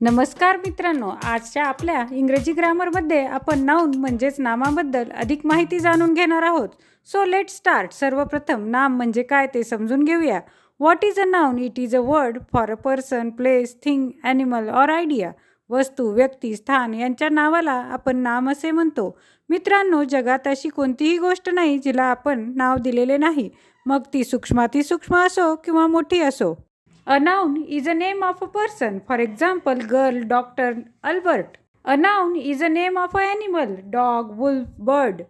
नमस्कार मित्रांनो आजच्या आपल्या इंग्रजी ग्रामरमध्ये आपण नाऊन म्हणजेच नामाबद्दल अधिक माहिती जाणून घेणार आहोत. सो लेट स्टार्ट सर्वप्रथम नाम म्हणजे काय ते समजून घेऊया. What is a noun it is a word for a person place thing animal or idea वस्तू व्यक्ती स्थान यांच्या नावाला आपण नाम असे म्हणतो. मित्रांनो जगात अशी कोणतीही गोष्ट नाही जिला आपण नाव दिलेले नाही. मग ती सूक्ष्मातिसूक्ष्म असो किंवा मोठी असो. A noun is a name of a person. For example, girl, doctor, Albert. A noun is a name of an animal, dog, wolf, bird.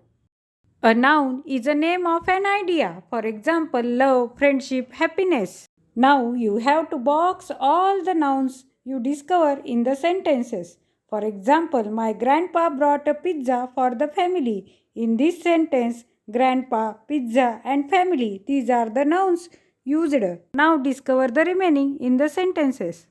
A noun is a name of an idea. For example, love, friendship, happiness. Now you have to box all the nouns you discover in the sentences. For example, my grandpa brought a pizza for the family. In this sentence, grandpa, pizza, and family, these are the nouns used. Now discover the remaining in the sentences.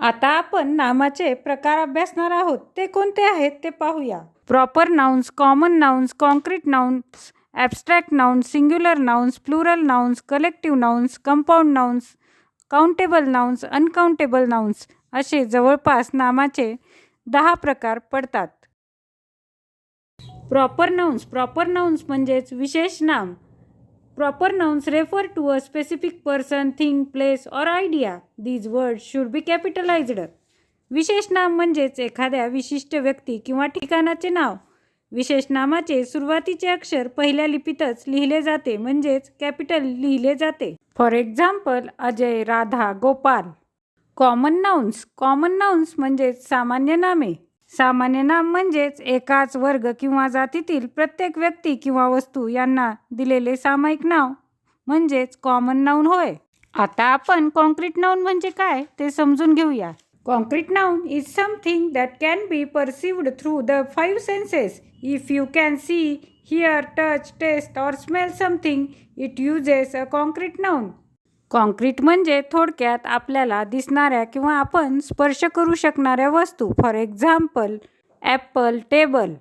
आता आपण नामाचे प्रकार अभ्यासणार आहोत ते कोणते आहेत ते पाहूया proper nouns common nouns concrete nouns abstract nouns singular nouns plural nouns collective nouns compound nouns countable nouns uncountable nouns असे जवळपास नामाचे दहा प्रकार पडतात प्रॉपर नाउन्स प्रॉपर नाउन्स म्हणजेच विशेष नाम. Proper nouns refer to a specific person thing place or idea these word should be capitalized विशेष नाम म्हणजेच एखाद्या विशिष्ट व्यक्ती किंवा ठिकाणाचे नाव. विशेष नामाचे सुरुवातीचे अक्षर पहिल्या लिपीतच लिहिले जाते म्हणजेच कॅपिटल लिहिले जाते. For example Ajay Radha Gopal common nouns common nouns म्हणजेच सामान्य नामे. सामान्य नाम म्हणजेच एकाच वर्ग किंवा जातीतील प्रत्येक व्यक्ती किंवा वस्तू यांना दिलेले सामायिक नाव म्हणजेच कॉमन नाऊन होय. आता आपण कॉन्क्रीट नाऊन म्हणजे काय ते समजून घेऊया. Concrete noun is something that can be perceived through the five senses if you can see hear touch taste or smell something it uses a concrete noun concrete म्हणजे थोडक्यात आपल्याला दिसणाऱ्या किंवा आपण स्पर्श करू शकणाऱ्या वस्तू. For example apple table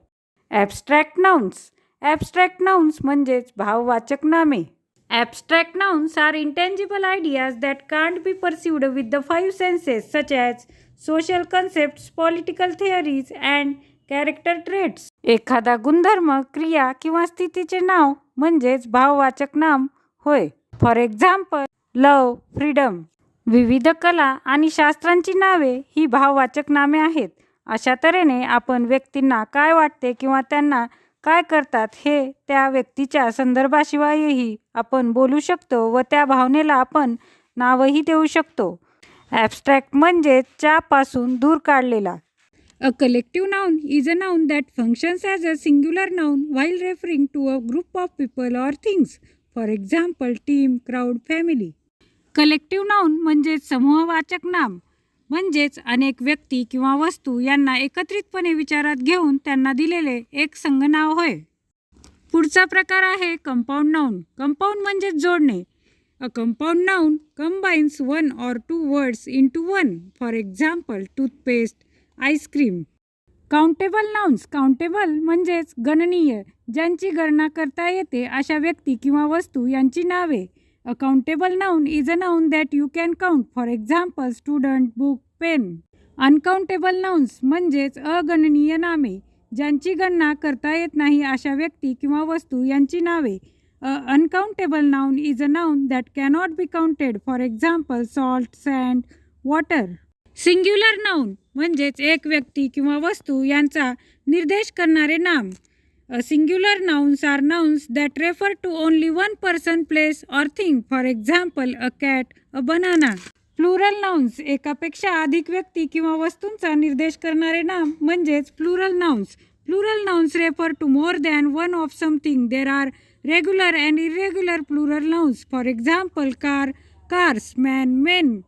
abstract nouns abstract nouns म्हणजेच भाववाचक नामे. Abstract nouns are intangible ideas that can't be perceived with the five senses such as social concepts political theories and character traits एखादा गुणधर्म क्रिया किंवा स्थितीचे नाव म्हणजेच भाववाचक नाम होय. For example love freedom. विविध कला आणि शास्त्रांची नावे ही भाववाचक नामे आहेत. अशा तऱ्हेने आपण व्यक्तींना काय वाटते किंवा त्यांना काय करतात हे त्या व्यक्तीच्या संदर्भाशिवायही आपण बोलू शकतो व त्या भावनेला आपण नावही देऊ शकतो. ॲबस्ट्रॅक्ट म्हणजे च्यापासून दूर काढलेला. A collective noun is a noun that functions as a singular noun while referring to a group of people or things for example team crowd family collective noun म्हणजेच समूहवाचक नाम. म्हणजेच अनेक व्यक्ती किंवा वस्तू यांना एकत्रितपणे विचारात घेऊन त्यांना दिलेले एक संघ नाव होय. पुढचा प्रकार आहे कंपाऊंड नाऊन कंपाऊंड म्हणजेच जोडणे. A compound noun combines one or two words into one for example toothpaste ice cream countable nouns countable म्हणजेच गणनीय. ज्यांची गणना करता येते अशा व्यक्ती किंवा वस्तू यांची नावे. Accountable countable noun is a noun that you can count for example student book pen uncountable nouns म्हणजेच अगणनीय नामे. ज्यांची गणना करता येत नाही अशा व्यक्ती किंवा वस्तू यांची नावे. A uncountable noun is a noun that cannot be counted for example salt sand water singular noun म्हणजेच एक व्यक्ती किंवा वस्तू यांचा निर्देश करणारे नाम. A singular nouns are nouns that refer to only one person place or thing for example a cat a banana plural nouns एकापेक्षा अधिक व्यक्ती किंवा वस्तूंचा निर्देश करणारे नाम म्हणजेच plural nouns plural nouns refer to more than one of something there are regular and irregular plural nouns for example car cars man men